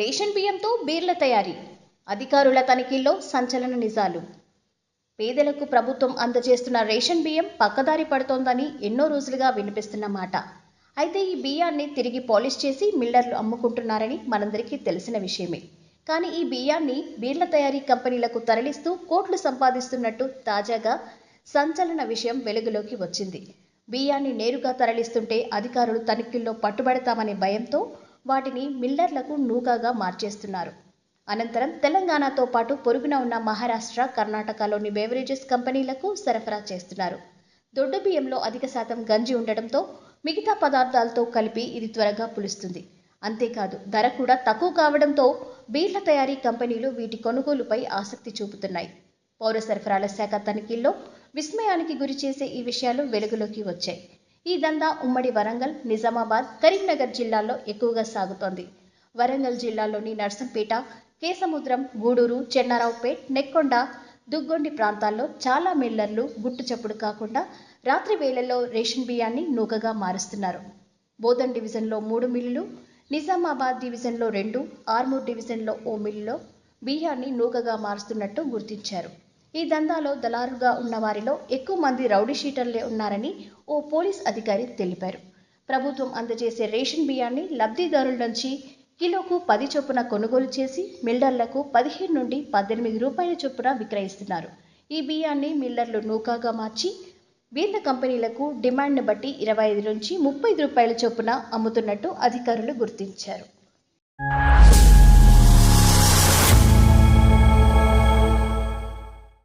Ration బియ్యంతో బీర్ల తయారీ అధికారుల తనిఖీల్లో సంచలన నిజాలు. పేదలకు ప్రభుత్వం అందజేస్తున్న రేషన్ బియ్యం పక్కదారి పడుతోందని ఎన్నో రోజులుగా వినిపిస్తున్న మాట. అయితే ఈ బియ్యాన్ని తిరిగి పాలిష్ చేసి మిల్లర్లు అమ్ముకుంటున్నారని మనందరికీ తెలిసిన విషయమే. కానీ ఈ బియ్యాన్ని బీర్ల తయారీ కంపెనీలకు తరలిస్తూ కోట్లు సంపాదిస్తున్నట్టు తాజాగా సంచలన విషయం వెలుగులోకి వచ్చింది. బియ్యాన్ని నేరుగా తరలిస్తుంటే అధికారులు తనిఖీల్లో పట్టుబడతామనే భయంతో వాటిని మిల్లర్లకు నూకాగా మార్చేస్తున్నారు. అనంతరం తెలంగాణతో పాటు పొరుగున ఉన్న మహారాష్ట్ర కర్ణాటకలోని బెవరేజెస్ కంపెనీలకు సరఫరా చేస్తున్నారు. దొడ్డు బియ్యంలో అధిక శాతం గంజి ఉండటంతో మిగతా పదార్థాలతో కలిపి ఇది త్వరగా పులుస్తుంది. అంతేకాదు ధర కూడా తక్కువ కావడంతో బీర్ల తయారీ కంపెనీలు వీటి కొనుగోలుపై ఆసక్తి చూపుతున్నాయి. పౌర సరఫరాల శాఖ తనిఖీల్లో విస్మయానికి గురి చేసే ఈ విషయాలు వెలుగులోకి వచ్చాయి. ఈ దందా ఉమ్మడి వరంగల్ నిజామాబాద్ కరీంనగర్ జిల్లాల్లో ఎక్కువగా సాగుతోంది. వరంగల్ జిల్లాలోని నర్సంపేట కేసముద్రం గూడూరు చెన్నారావుపేట్ నెక్కొండ దుగ్గొండి ప్రాంతాల్లో చాలా మిల్లర్లు గుట్టు చప్పుడు కాకుండా రాత్రి వేళల్లో రేషన్ బియ్యాన్ని నూకగా మారుస్తున్నారు. బోధన్ డివిజన్లో మూడు మిల్లులు నిజామాబాద్ డివిజన్లో రెండు ఆర్మూర్ డివిజన్లో ఓ మిల్లులో బియ్యాన్ని నూకగా మారుస్తున్నట్టు గుర్తించారు. ఈ దందాలో దళారుగా ఉన్న వారిలో ఎక్కువ మంది రౌడీ షీటర్లే ఉన్నారని ఓ పోలీస్ అధికారి తెలిపారు. ప్రభుత్వం అందజేసే రేషన్ బియ్యాన్ని లబ్ధిదారుల నుంచి కిలోకు పది చొప్పున కొనుగోలు చేసి మిల్లర్లకు పదిహేను నుండి పద్దెనిమిది రూపాయల చొప్పున విక్రయిస్తున్నారు. ఈ బియ్యాన్ని మిల్లర్లు నూకాగా మార్చి బీర్ల కంపెనీలకు డిమాండ్ను బట్టి ఇరవై ఐదు నుంచి ముప్పై రూపాయల చొప్పున అమ్ముతున్నట్టు అధికారులు గుర్తించారు.